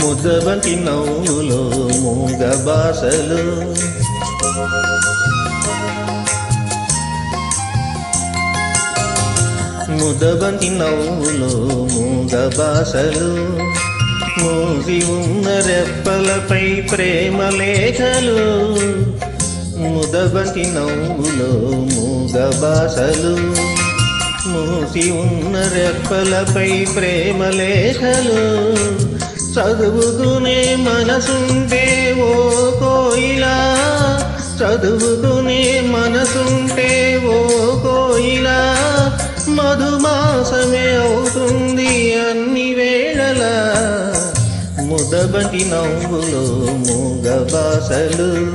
ముద్దబంతి నవ్వులో మూగ బాసలు ముదబంతి నవ్వులో మూగ బాసలు మూసి ఉన్న రెప్పలపై ప్రేమ లేఖలు. ముదబంతి నవ్వులో మూగ బాసలు మూసి ఉన్న రెప్పలపై ప్రేమ లేఖలు. చదువుకునే మనసుంటే ఓ కోయిలా. చదువుకునే మనసుంటే ఓ కోయిలా. మధుమాసమే అవుతుంది అన్ని వేళలా. ముదబటి నవ్వులో మూగ బాసలు.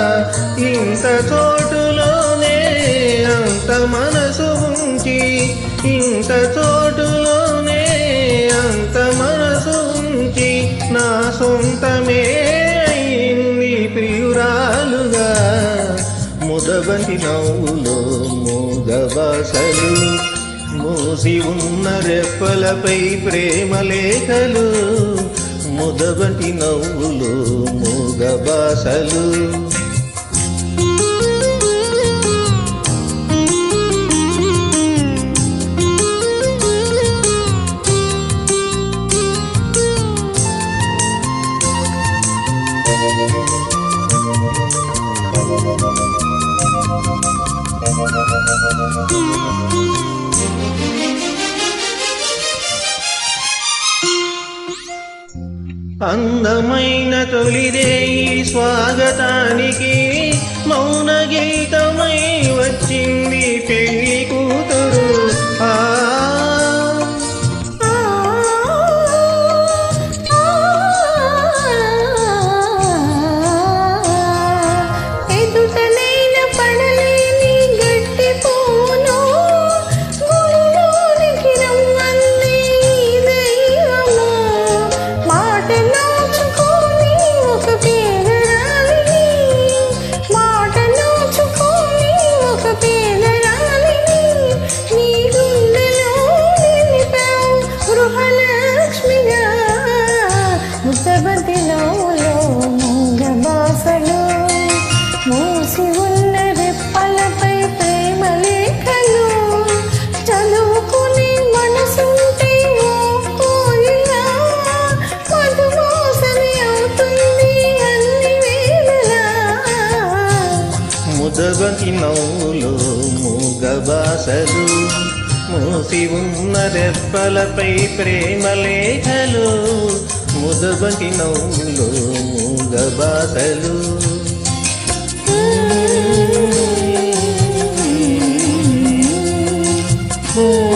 ఇంత చోటులోనే అంత మనసు ఉంచి ఇంత చోటులోనే అంత మనసు ఉంచి నా సొంతమే అయింది ప్రియురాలుగా. ముదబంతి నవ్వులో మూగబాసలు మూసి ఉన్న రెప్పలపై ప్రేమ లేఖలు నవ్వులు మూగ మూగబాసలు అందమైన తొలిదే స్వాగతానికి మౌన గీతం ముద్దబదిలో మూగ బాసలు మూసి ఉన్న రెప్పలపై ప్రేమ లేఖలు చదువుకునే మనసుంటే కోయిలా అవుతుంది అన్ని వేళలా. నవ్వులో మూసి ఉన్న రెప్పలపై ప్రేమ లేఖలు ముదబకి నవ్వులు మూగబాటలు. Oh